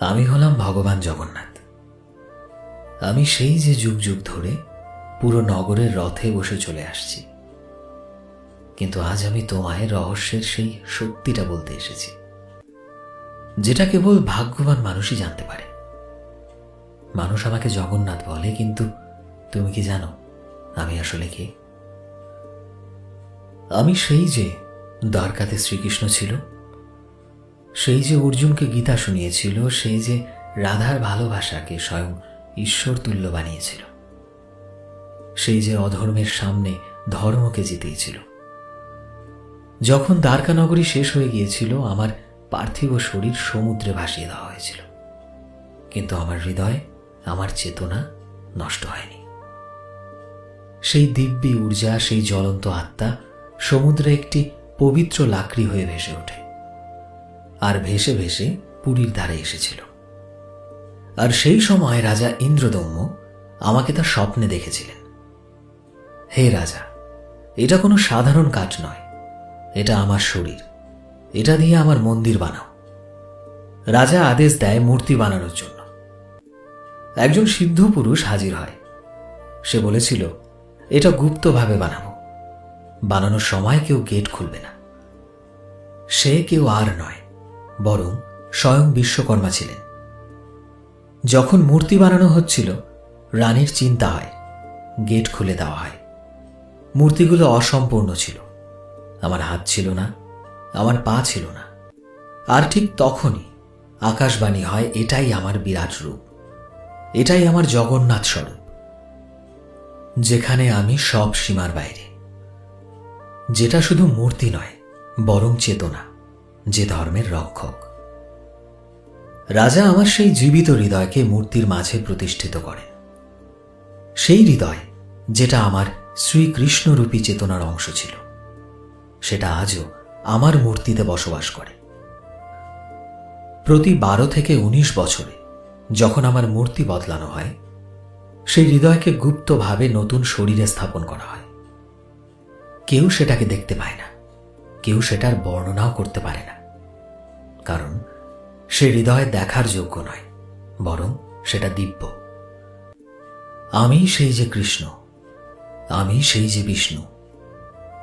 আমি হলাম ভগবান জগন্নাথ। আমি সেই যে যুগ যুগ ধরে পুরো নগরের রথে বসে চলে আসছি। কিন্তু আজ আমি তোমায় রহস্যের সেই সত্যিটা বলতে এসেছি। যেটা কেবল ভাগ্যবান মানুষই জানতে পারে। মানুষ আমাকে জগন্নাথ বলে, কিন্তু তুমি কি জানো আমি আসলে কে? আমি সেই যে দ্বারকাতে শ্রীকৃষ্ণ ছিল সেই যে অর্জুনকে গীতা শুনিয়েছিল, সেই যে রাধার ভালোবাসাকে স্বয়ং ঈশ্বর তুল্য বানিয়েছিল। সেই যে অধর্মের সামনে ধর্মকে জিতিয়েছিল যখন দ্বারকানগরী শেষ হয়ে গিয়েছিল, আমার পার্থিব শরীর সমুদ্রে ভাসিয়ে দেওয়া হয়েছিল। কিন্তু আমার হৃদয়, আমার চেতনা নষ্ট হয়নি। সেই দিব্যি ঊর্জা, সেই জ্বলন্ত আত্মা সমুদ্রে একটি পবিত্র লাকড়ি হয়ে ভেসে ওঠে। আর ভেসে ভেসে পুরীর ধারে এসেছিল। আর সেই সময় রাজা ইন্দ্রদম্য আমাকে তার স্বপ্নে দেখেছিলেন। হে রাজা, এটা কোনো সাধারণ কাজ নয়। এটা আমার শরীর। এটা দিয়ে আমার মন্দির বানাও। রাজা আদেশ দেয় মূর্তি বানানোর জন্য। একজন সিদ্ধ পুরুষ হাজির হয়। সে বলেছিল, এটা গুপ্তভাবে বানাবো। বানানোর সময় কেউ গেট খুলবে না। সে কেউ আর নয়। বরং স্বয়ং বিশ্বকর্মা ছিলেন। যখন মূর্তি বানানো হচ্ছিল, রানীর চিন্তা হয়, গেট খুলে দেওয়া হয়। মূর্তিগুলো অসম্পূর্ণ ছিল। আমার হাত ছিল না, আমার পা ছিল না। আর ঠিক তখনই আকাশবাণী হয়, এটাই আমার বিরাট রূপ। এটাই আমার জগন্নাথ স্বরূপ, যেখানে আমি সব সীমার বাইরে। যেটা শুধু মূর্তি নয়, বরং চেতনা। যে ধর্মের রক্ষক। রাজা আমার সেই জীবিত হৃদয়কে মূর্তির মাঝে প্রতিষ্ঠিত করেন। সেই হৃদয়, যেটা আমার শ্রীকৃষ্ণরূপী চেতনার অংশ ছিল, সেটা আজও আমার মূর্তিতে বসবাস করে। প্রতি বারো থেকে ১৯ বছরে যখন আমার মূর্তি বদলানো হয়, সেই হৃদয়কে গুপ্তভাবে নতুন শরীরে স্থাপন করা হয়। কেউ সেটাকে দেখতে পায় না। কেউ সেটার বর্ণনাও করতে পারে না। কারণ সে হৃদয় দেখার যোগ্য নয়, বরং সেটা দিব্য। আমি সেই যে কৃষ্ণ, আমি সেই যে বিষ্ণু।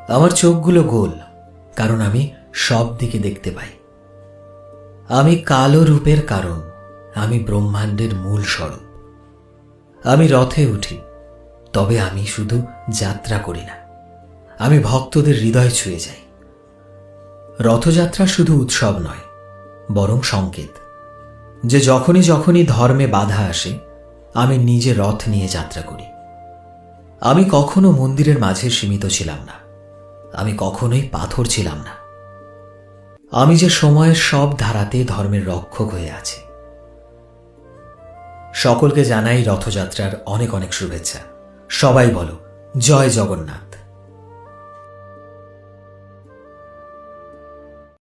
আমার চোখগুলো গোল, কারণ আমি সব দিকে দেখতে পাই। আমি কালো রূপের কারণ, আমি ব্রহ্মাণ্ডের মূল স্বরূপ। আমি রথে উঠি, তবে আমি শুধু যাত্রা করি না। আমি ভক্তদের হৃদয় ছুঁয়ে যাই। রথযাত্রা শুধু উৎসব নয়, বরং সংকেত। যে যখনই যখনই ধর্মে বাধা আসে, আমি নিজে রথ নিয়ে যাত্রা করি। আমি কখনো মন্দিরের মাঝে সীমিত ছিলাম না। আমি কখনোই পাথর ছিলাম না। আমি যে সময়ের সব ধারাতে ধর্মের রক্ষক হয়ে আছি। সকলকে জানাই রথযাত্রার অনেক অনেক শুভেচ্ছা। সবাই বলো, জয় জগন্নাথ।